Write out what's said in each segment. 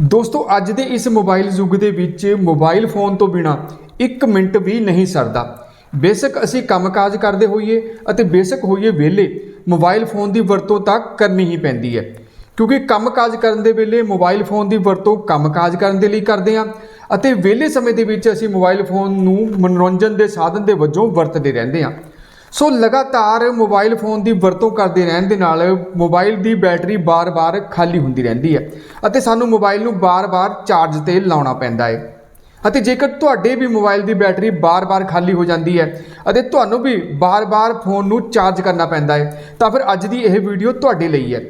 ਦੋਸਤੋ, ਅੱਜ ਦੇ ਇਸ ਮੋਬਾਈਲ ਯੁੱਗ ਦੇ ਵਿੱਚ ਮੋਬਾਈਲ ਫੋਨ ਤੋਂ ਬਿਨਾ 1 ਮਿੰਟ ਵੀ ਨਹੀਂ ਸਰਦਾ। ਬੇਸ਼ੱਕ ਅਸੀਂ ਕੰਮਕਾਜ ਕਰਦੇ ਹੋਈਏ ਅਤੇ ਬੇਸ਼ੱਕ ਹੋਈਏ ਵਿਹਲੇ, ਮੋਬਾਈਲ ਫੋਨ ਦੀ ਵਰਤੋਂ ਤਾਂ ਕਰਨੀ ਹੀ ਪੈਂਦੀ ਹੈ। ਕਿਉਂਕਿ ਕੰਮਕਾਜ ਕਰਨ ਦੇ ਵੇਲੇ ਮੋਬਾਈਲ ਫੋਨ ਦੀ ਵਰਤੋਂ ਕੰਮਕਾਜ ਕਰਨ ਦੇ ਲਈ ਕਰਦੇ ਹਾਂ ਅਤੇ ਵਿਹਲੇ ਸਮੇਂ ਦੇ ਵਿੱਚ ਅਸੀਂ ਮੋਬਾਈਲ ਫੋਨ ਨੂੰ ਮਨੋਰੰਜਨ ਦੇ ਸਾਧਨ ਦੇ ਵਜੋਂ ਵਰਤਦੇ ਰਹਿੰਦੇ ਹਾਂ। ਸੋ ਲਗਾਤਾਰ ਮੋਬਾਈਲ ਫੋਨ ਦੀ ਵਰਤੋਂ ਕਰਦੇ ਰਹਿਣ ਦੇ ਨਾਲ ਮੋਬਾਈਲ ਦੀ ਬੈਟਰੀ ਬਾਰ-ਬਾਰ ਖਾਲੀ ਹੁੰਦੀ ਰਹਿੰਦੀ ਹੈ ਅਤੇ ਸਾਨੂੰ ਮੋਬਾਈਲ ਨੂੰ ਬਾਰ-ਬਾਰ ਚਾਰਜ ਤੇ ਲਾਉਣਾ ਪੈਂਦਾ ਹੈ। ਅਤੇ ਜੇਕਰ ਤੁਹਾਡੇ ਵੀ ਮੋਬਾਈਲ ਦੀ ਬੈਟਰੀ ਬਾਰ-ਬਾਰ ਖਾਲੀ ਹੋ ਜਾਂਦੀ ਹੈ ਅਤੇ ਤੁਹਾਨੂੰ ਵੀ ਬਾਰ-ਬਾਰ ਫੋਨ ਨੂੰ ਚਾਰਜ ਕਰਨਾ ਪੈਂਦਾ ਹੈ, ਤਾਂ ਫਿਰ ਅੱਜ ਦੀ ਇਹ ਵੀਡੀਓ ਤੁਹਾਡੇ ਲਈ ਹੈ।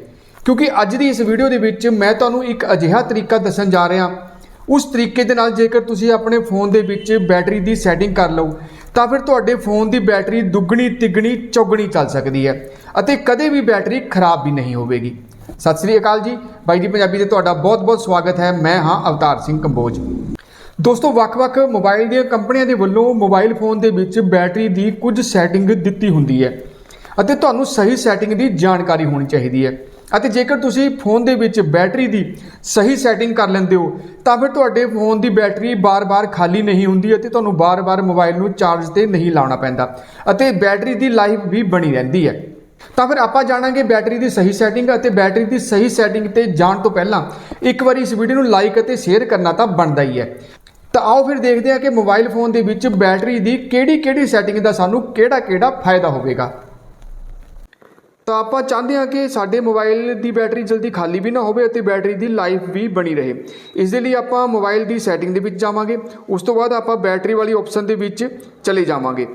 ਕਿਉਂਕਿ ਅੱਜ ਦੀ ਇਸ ਵੀਡੀਓ ਦੇ ਵਿੱਚ ਮੈਂ ਤੁਹਾਨੂੰ ਇੱਕ ਅਜਿਹਾ ਤਰੀਕਾ ਦੱਸਣ ਜਾ ਰਿਹਾ। ਉਸ ਤਰੀਕੇ ਦੇ ਨਾਲ ਜੇਕਰ ਤੁਸੀਂ ਆਪਣੇ ਫੋਨ ਦੇ ਵਿੱਚ ਬੈਟਰੀ ਦੀ ਸੈਟਿੰਗ ਕਰ ਲਓ ਤਾਂ ਫਿਰ ਤੁਹਾਡੇ ਫੋਨ ਦੀ ਬੈਟਰੀ ਦੁੱਗਣੀ, ਤਿੱਗਣੀ, ਚੌਗਣੀ ਚੱਲ ਸਕਦੀ ਹੈ ਅਤੇ ਕਦੇ ਵੀ ਬੈਟਰੀ ਖਰਾਬ ਵੀ ਨਹੀਂ ਹੋਵੇਗੀ। ਸਤਿ ਸ੍ਰੀ ਅਕਾਲ ਜੀ। ਬਾਈ ਜੀ ਪੰਜਾਬੀ ਤੇ ਤੁਹਾਡਾ ਬਹੁਤ-ਬਹੁਤ ਸਵਾਗਤ ਹੈ। ਮੈਂ ਹਾਂ ਅਵਤਾਰ ਸਿੰਘ ਕੰਬੋਜ। ਦੋਸਤੋ, ਵੱਖ-ਵੱਖ ਮੋਬਾਈਲ ਦੀਆਂ ਕੰਪਨੀਆਂ ਦੇ ਵੱਲੋਂ ਮੋਬਾਈਲ ਫੋਨ ਦੇ ਵਿੱਚ ਬੈਟਰੀ ਦੀ ਕੁਝ ਸੈਟਿੰਗ ਦਿੱਤੀ ਹੁੰਦੀ ਹੈ ਅਤੇ ਤੁਹਾਨੂੰ ਸਹੀ ਸੈਟਿੰਗ ਦੀ ਜਾਣਕਾਰੀ ਹੋਣੀ ਚਾਹੀਦੀ ਹੈ। ਅਤੇ ਜੇਕਰ ਤੁਸੀਂ ਫੋਨ ਦੇ ਵਿੱਚ ਬੈਟਰੀ ਦੀ ਸਹੀ ਸੈਟਿੰਗ ਕਰ ਲੈਂਦੇ ਹੋ, ਤਾਂ ਫਿਰ ਤੁਹਾਡੇ ਫੋਨ ਦੀ ਬੈਟਰੀ ਬਾਰ-ਬਾਰ ਖਾਲੀ ਨਹੀਂ ਹੁੰਦੀ ਅਤੇ ਤੁਹਾਨੂੰ ਬਾਰ-ਬਾਰ ਮੋਬਾਈਲ ਨੂੰ ਚਾਰਜ ਤੇ ਨਹੀਂ ਲਾਉਣਾ ਪੈਂਦਾ ਅਤੇ ਬੈਟਰੀ ਦੀ ਲਾਈਫ ਵੀ ਬਣੀ ਰਹਿੰਦੀ ਹੈ। ਤਾਂ ਫਿਰ ਆਪਾਂ ਜਾਣਾਂਗੇ ਬੈਟਰੀ ਦੀ ਸਹੀ ਸੈਟਿੰਗ ਅਤੇ ਬੈਟਰੀ ਦੀ ਸਹੀ ਸੈਟਿੰਗ ਤੇ ਜਾਣ ਤੋਂ ਪਹਿਲਾਂ ਇੱਕ ਵਾਰੀ ਇਸ ਵੀਡੀਓ ਨੂੰ ਲਾਈਕ ਅਤੇ ਸ਼ੇਅਰ ਕਰਨਾ ਤਾਂ ਬਣਦਾ ਹੀ ਹੈ। ਤਾਂ ਆਓ ਫਿਰ ਦੇਖਦੇ ਹਾਂ ਕਿ ਮੋਬਾਈਲ ਫੋਨ ਦੇ ਵਿੱਚ ਬੈਟਰੀ ਦੀ ਕਿਹੜੀ-ਕਿਹੜੀ ਸੈਟਿੰਗ ਦਾ ਸਾਨੂੰ ਕਿਹੜਾ-ਕਿਹੜਾ ਫਾਇਦਾ ਹੋਵੇਗਾ। ਤਾਂ ਆਪਾਂ ਚਾਹੁੰਦੇ ਹਾਂ ਕਿ ਸਾਡੇ ਮੋਬਾਈਲ ਦੀ ਬੈਟਰੀ ਜਲਦੀ ਖਾਲੀ ਵੀ ਨਾ ਹੋਵੇ ਅਤੇ ਬੈਟਰੀ ਦੀ ਲਾਈਫ ਵੀ ਬਣੀ ਰਹੇ। ਇਸ ਦੇ ਲਈ ਆਪਾਂ ਮੋਬਾਈਲ ਦੀ ਸੈਟਿੰਗ ਦੇ ਵਿੱਚ ਜਾਵਾਂਗੇ। ਉਸ ਤੋਂ ਬਾਅਦ ਆਪਾਂ ਬੈਟਰੀ ਵਾਲੀ ਆਪਸ਼ਨ ਦੇ ਵਿੱਚ ਚਲੇ ਜਾਵਾਂਗੇ।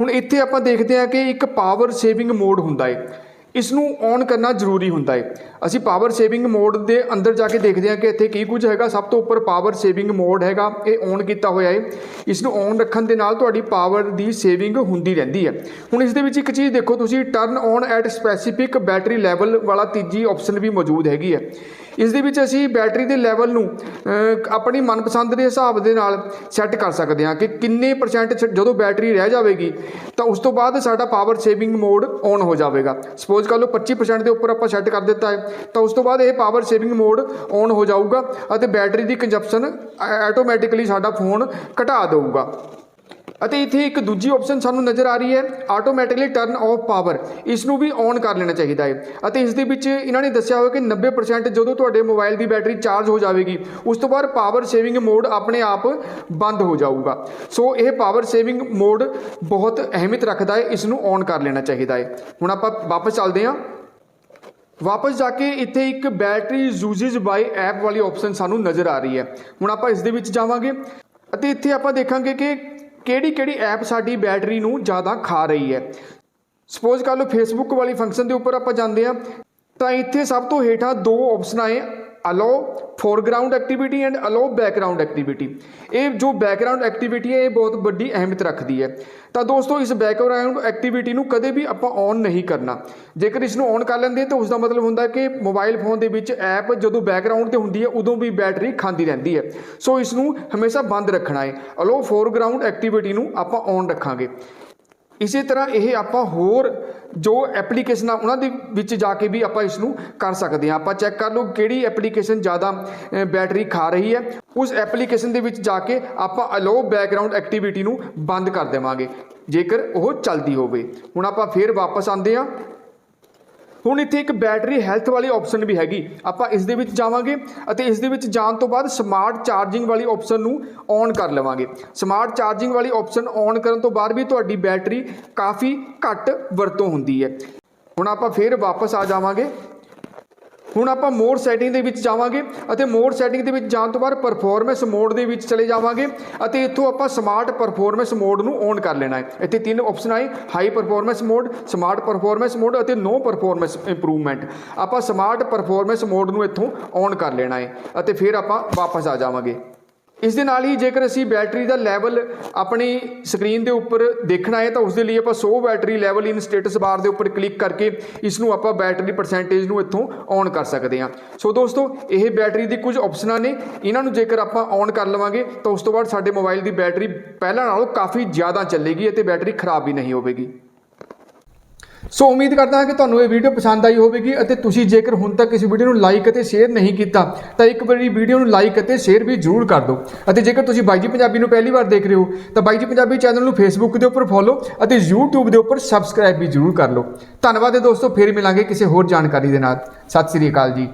ਹੁਣ ਇੱਥੇ ਆਪਾਂ ਦੇਖਦੇ ਹਾਂ ਕਿ ਇੱਕ ਪਾਵਰ ਸੇਵਿੰਗ ਮੋਡ ਹੁੰਦਾ ਹੈ। ਇਸ ਨੂੰ ਔਨ ਕਰਨਾ ਜ਼ਰੂਰੀ ਹੁੰਦਾ ਹੈ। ਅਸੀਂ ਪਾਵਰ ਸੇਵਿੰਗ ਮੋਡ ਦੇ ਅੰਦਰ ਜਾ ਕੇ ਦੇਖਦੇ ਹਾਂ ਕਿ ਇੱਥੇ ਕੀ ਕੁਝ ਹੈਗਾ। ਸਭ ਤੋਂ ਉੱਪਰ ਪਾਵਰ ਸੇਵਿੰਗ ਮੋਡ ਹੈਗਾ। ਇਹ ਔਨ ਕੀਤਾ ਹੋਇਆ ਹੈ। ਇਸ ਨੂੰ ਔਨ ਰੱਖਣ ਦੇ ਨਾਲ ਤੁਹਾਡੀ ਪਾਵਰ ਦੀ ਸੇਵਿੰਗ ਹੁੰਦੀ ਰਹਿੰਦੀ ਹੈ। ਹੁਣ ਇਸ ਦੇ ਵਿੱਚ ਇੱਕ ਚੀਜ਼ ਦੇਖੋ। ਤੁਸੀਂ turn on at specific battery level ਵਾਲਾ ਤੀਜੀ ਆਪਸ਼ਨ ਵੀ ਮੌਜੂਦ ਹੈਗੀ ਹੈ। ਇਸ ਦੇ ਵਿੱਚ ਅਸੀਂ ਬੈਟਰੀ ਦੇ ਲੈਵਲ ਨੂੰ ਆਪਣੀ ਮਨਪਸੰਦ ਦੇ ਹਿਸਾਬ ਦੇ ਨਾਲ ਸੈੱਟ ਕਰ ਸਕਦੇ ਹਾਂ ਕਿ ਕਿੰਨੇ ਪਰਸੈਂਟ ਜਦੋਂ ਬੈਟਰੀ ਰਹਿ ਜਾਵੇਗੀ, ਤਾਂ ਉਸ ਤੋਂ ਬਾਅਦ ਸਾਡਾ ਪਾਵਰ ਸੇਵਿੰਗ ਮੋਡ ਔਨ ਹੋ ਜਾਵੇਗਾ। ਸਪੋਜ਼ ਕਰ ਲਓ 25% ਦੇ ਉੱਪਰ ਆਪਾਂ ਸੈੱਟ ਕਰ ਦਿੱਤਾ ਹੈ, ਤਾਂ ਉਸ ਤੋਂ ਬਾਅਦ ਇਹ ਪਾਵਰ ਸੇਵਿੰਗ ਮੋਡ ਔਨ ਹੋ ਜਾਊਗਾ ਅਤੇ ਬੈਟਰੀ ਦੀ ਕੰਜਪਸ਼ਨ ਆਟੋਮੈਟਿਕਲੀ ਸਾਡਾ ਫੋਨ ਘਟਾ ਦੇਊਗਾ। ਅਤੇ ਇੱਥੇ ਇੱਕ ਦੂਜੀ ਆਪਸ਼ਨ ਸਾਨੂੰ ਨਜ਼ਰ ਆ ਰਹੀ ਹੈ ਆਟੋਮੈਟਿਕਲੀ ਟਰਨ ਆਫ ਪਾਵਰ ਇਸ ਨੂੰ ਵੀ ਔਨ ਕਰ ਲੈਣਾ ਚਾਹੀਦਾ ਹੈ। ਅਤੇ ਇਸ ਦੇ ਵਿੱਚ ਇਹਨਾਂ ਨੇ ਦੱਸਿਆ ਹੋਇਆ ਕਿ 90% ਜਦੋਂ ਤੁਹਾਡੇ ਮੋਬਾਈਲ ਦੀ ਬੈਟਰੀ ਚਾਰਜ ਹੋ ਜਾਵੇਗੀ, ਉਸ ਤੋਂ ਬਾਅਦ ਪਾਵਰ ਸੇਵਿੰਗ ਮੋਡ ਆਪਣੇ ਆਪ ਬੰਦ ਹੋ ਜਾਊਗਾ। ਸੋ ਇਹ ਪਾਵਰ ਸੇਵਿੰਗ ਮੋਡ ਬਹੁਤ ਅਹਿਮੀਅਤ ਰੱਖਦਾ ਹੈ ਇਸ ਨੂੰ ਔਨ ਕਰ ਲੈਣਾ ਚਾਹੀਦਾ ਹੈ। ਹੁਣ ਆਪਾਂ ਵਾਪਸ ਚੱਲਦੇ ਹਾਂ। ਵਾਪਸ ਜਾ ਕੇ ਇੱਥੇ ਇੱਕ ਬੈਟਰੀ ਯੂਜ਼ਸ ਬਾਈ ਐਪ ਵਾਲੀ ਆਪਸ਼ਨ ਸਾਨੂੰ ਨਜ਼ਰ ਆ ਰਹੀ ਹੈ। ਹੁਣ ਆਪਾਂ ਇਸ ਦੇ ਵਿੱਚ ਜਾਵਾਂਗੇ। ਅਤੇ ਇੱਥੇ ਆਪਾਂ ਦੇਖਾਂਗੇ ਕਿ ਕਿਹੜੀ ਕਿਹੜੀ ਐਪ ਸਾਡੀ ਬੈਟਰੀ ਨੂੰ ਜ਼ਿਆਦਾ ਖਾ ਰਹੀ ਹੈ? ਸਪੋਜ਼ ਕਰ ਲਓ ਫੇਸਬੁੱਕ ਵਾਲੀ ਫੰਕਸ਼ਨ ਦੇ ਉੱਪਰ ਆਪਾਂ ਜਾਂਦੇ ਹਾਂ, ਤਾਂ ਇੱਥੇ ਸਭ ਤੋਂ ਹੇਠਾਂ ਦੋ ਆਪਸ਼ਨਾਂ ਹੈ allow foreground activity and allow background activity ਇਹ ਜੋ ਬੈਕਗ੍ਰਾਉਂਡ ਐਕਟੀਵਿਟੀ ਹੈ, ਇਹ ਬਹੁਤ ਵੱਡੀ ਅਹਿਮੀਅਤ ਰੱਖਦੀ ਹੈ। ਤਾਂ ਦੋਸਤੋ, ਇਸ ਬੈਕਗ੍ਰਾਉਂਡ ਐਕਟੀਵਿਟੀ ਨੂੰ ਕਦੇ ਵੀ ਆਪਾਂ ਔਨ ਨਹੀਂ ਕਰਨਾ। ਜੇਕਰ ਇਸ ਨੂੰ ਔਨ ਕਰ ਲੈਂਦੇ, ਤਾਂ ਉਸ ਦਾ ਮਤਲਬ ਹੁੰਦਾ ਕਿ ਮੋਬਾਈਲ ਫੋਨ ਦੇ ਵਿੱਚ ਐਪ ਜਦੋਂ ਬੈਕਗ੍ਰਾਉਂਡ ਤੇ ਹੁੰਦੀ ਹੈ, ਉਦੋਂ ਵੀ ਬੈਟਰੀ ਖਾਂਦੀ ਰਹਿੰਦੀ ਹੈ। ਸੋ ਇਸ ਨੂੰ ਹਮੇਸ਼ਾ ਬੰਦ ਰੱਖਣਾ ਹੈ। ਅਲੋ ਫੋਰਗਰਾਉਂਡ ਐਕਟੀਵਿਟੀ ਨੂੰ ਆਪਾਂ ਔਨ ਰੱਖਾਂਗੇ। ਇਸੇ ਤਰ੍ਹਾਂ ਇਹ ਆਪਾਂ ਹੋਰ ਜੋ ਐਪਲੀਕੇਸ਼ਨਾਂ ਉਹਨਾਂ ਦੇ ਵਿੱਚ ਜਾ ਕੇ ਵੀ ਆਪਾਂ ਇਸ ਨੂੰ ਕਰ ਸਕਦੇ ਹਾਂ। ਆਪਾਂ ਚੈੱਕ ਕਰ ਲਓ ਕਿਹੜੀ ਐਪਲੀਕੇਸ਼ਨ ਜ਼ਿਆਦਾ ਬੈਟਰੀ ਖਾ ਰਹੀ ਹੈ। ਉਸ ਐਪਲੀਕੇਸ਼ਨ ਦੇ ਵਿੱਚ ਜਾ ਕੇ ਆਪਾਂ ਅਲੋ ਬੈਕਗ੍ਰਾਉਂਡ ਐਕਟੀਵਿਟੀ ਨੂੰ ਬੰਦ ਕਰ ਦੇਵਾਂਗੇ, ਜੇਕਰ ਉਹ ਚੱਲਦੀ ਹੋਵੇ। ਹੁਣ ਆਪਾਂ ਫੇਰ ਵਾਪਸ ਆਉਂਦੇ ਹਾਂ। ਹੁਣ ਇੱਥੇ ਇੱਕ ਬੈਟਰੀ ਹੈਲਥ ਵਾਲੀ ਆਪਸ਼ਨ ਵੀ ਹੈਗੀ। ਆਪਾਂ ਇਸ ਦੇ ਵਿੱਚ ਜਾਵਾਂਗੇ ਅਤੇ ਇਸ ਦੇ ਵਿੱਚ ਜਾਣ ਤੋਂ ਬਾਅਦ ਸਮਾਰਟ ਚਾਰਜਿੰਗ ਵਾਲੀ ਆਪਸ਼ਨ ਨੂੰ ਔਨ ਕਰ ਲਵਾਂਗੇ। ਸਮਾਰਟ ਚਾਰਜਿੰਗ ਵਾਲੀ ਆਪਸ਼ਨ ਔਨ ਕਰਨ ਤੋਂ ਬਾਅਦ ਵੀ ਤੁਹਾਡੀ ਬੈਟਰੀ ਕਾਫੀ ਘੱਟ ਵਰਤੋਂ ਹੁੰਦੀ ਹੈ। ਹੁਣ ਆਪਾਂ ਫੇਰ ਵਾਪਸ ਆ ਜਾਵਾਂਗੇ। ਹੁਣ ਆਪਾਂ ਮੋਡ ਸੈਟਿੰਗ ਦੇ ਵਿੱਚ ਜਾਵਾਂਗੇ ਅਤੇ ਮੋਡ ਸੈਟਿੰਗ ਦੇ ਵਿੱਚ ਜਾਣ ਤੋਂ ਬਾਅਦ ਪਰਫਾਰਮੈਂਸ ਮੋਡ ਦੇ ਵਿੱਚ ਚਲੇ ਜਾਵਾਂਗੇ ਅਤੇ ਇੱਥੋਂ ਆਪਾਂ ਸਮਾਰਟ ਪਰਫਾਰਮੈਂਸ ਮੋਡ ਨੂੰ ਔਨ ਕਰ ਲੈਣਾ ਹੈ। ਇੱਥੇ ਤਿੰਨ ਆਪਸ਼ਨ ਆਏ high performance mode smart performance mode ਅਤੇ ਨੋ ਪਰਫਾਰਮੈਂਸ ਇੰਪਰੂਵਮੈਂਟ ਆਪਾਂ ਸਮਾਰਟ ਪਰਫਾਰਮੈਂਸ ਮੋਡ ਨੂੰ ਇੱਥੋਂ ਔਨ ਕਰ ਲੈਣਾ ਹੈ ਅਤੇ ਫਿਰ ਆਪਾਂ ਵਾਪਸ ਆ ਜਾਵਾਂਗੇ। ਇਸ ਦੇ ਨਾਲ ਹੀ ਜੇਕਰ ਅਸੀਂ ਬੈਟਰੀ ਦਾ ਲੈਵਲ ਆਪਣੀ ਸਕਰੀਨ ਦੇ ਉੱਪਰ ਦੇਖਣਾ ਹੈ ਤਾਂ ਉਸ ਦੇ ਲਈ ਆਪਾਂ show battery level in status bar ਦੇ ਉੱਪਰ ਕਲਿੱਕ ਕਰਕੇ ਇਸ ਨੂੰ ਆਪਾਂ ਬੈਟਰੀ ਪਰਸੈਂਟੇਜ ਨੂੰ ਇੱਥੋਂ ਔਨ ਕਰ ਸਕਦੇ ਹਾਂ। ਸੋ ਦੋਸਤੋ, ਇਹ ਬੈਟਰੀ ਦੀ ਕੁਝ ਆਪਸ਼ਨਾਂ ਨੇ। ਇਹਨਾਂ ਨੂੰ ਜੇਕਰ ਆਪਾਂ ਔਨ ਕਰ ਲਵਾਂਗੇ ਤਾਂ ਉਸ ਤੋਂ ਬਾਅਦ ਸਾਡੇ ਮੋਬਾਈਲ ਦੀ ਬੈਟਰੀ ਪਹਿਲਾਂ ਨਾਲੋਂ ਕਾਫੀ ਜ਼ਿਆਦਾ ਚੱਲੇਗੀ ਅਤੇ ਬੈਟਰੀ ਖਰਾਬ ਵੀ ਨਹੀਂ ਹੋਵੇਗੀ। ਸੋ ਉਮੀਦ ਕਰਦਾ ਹਾਂ ਕਿ ਤੁਹਾਨੂੰ ਇਹ ਵੀਡੀਓ ਪਸੰਦ ਆਈ ਹੋਵੇਗੀ ਅਤੇ ਤੁਸੀਂ ਜੇਕਰ ਹੁਣ ਤੱਕ ਇਸ ਵੀਡੀਓ ਨੂੰ ਲਾਈਕ ਅਤੇ ਸ਼ੇਅਰ ਨਹੀਂ ਕੀਤਾ, ਤਾਂ ਇੱਕ ਵਾਰੀ ਵੀਡੀਓ ਨੂੰ ਲਾਈਕ ਅਤੇ ਸ਼ੇਅਰ ਵੀ ਜ਼ਰੂਰ ਕਰ ਦਿਓ। ਅਤੇ ਜੇਕਰ ਤੁਸੀਂ ਬਾਈ ਜੀ ਪੰਜਾਬੀ ਨੂੰ ਪਹਿਲੀ ਵਾਰ ਦੇਖ ਰਹੇ ਹੋ, ਤਾਂ ਬਾਈ ਜੀ ਪੰਜਾਬੀ ਚੈਨਲ ਨੂੰ ਫੇਸਬੁੱਕ ਦੇ ਉੱਪਰ ਫੋਲੋ ਅਤੇ YouTube ਦੇ ਉੱਪਰ ਸਬਸਕ੍ਰਾਈਬ ਵੀ ਜ਼ਰੂਰ ਕਰ ਲਓ। ਧੰਨਵਾਦ ਹੈ ਦੋਸਤੋ, ਫੇਰ ਮਿਲਾਂਗੇ ਕਿਸੇ ਹੋਰ ਜਾਣਕਾਰੀ ਦੇ ਨਾਲ। ਸਤਿ ਸ੍ਰੀ ਅਕਾਲ ਜੀ।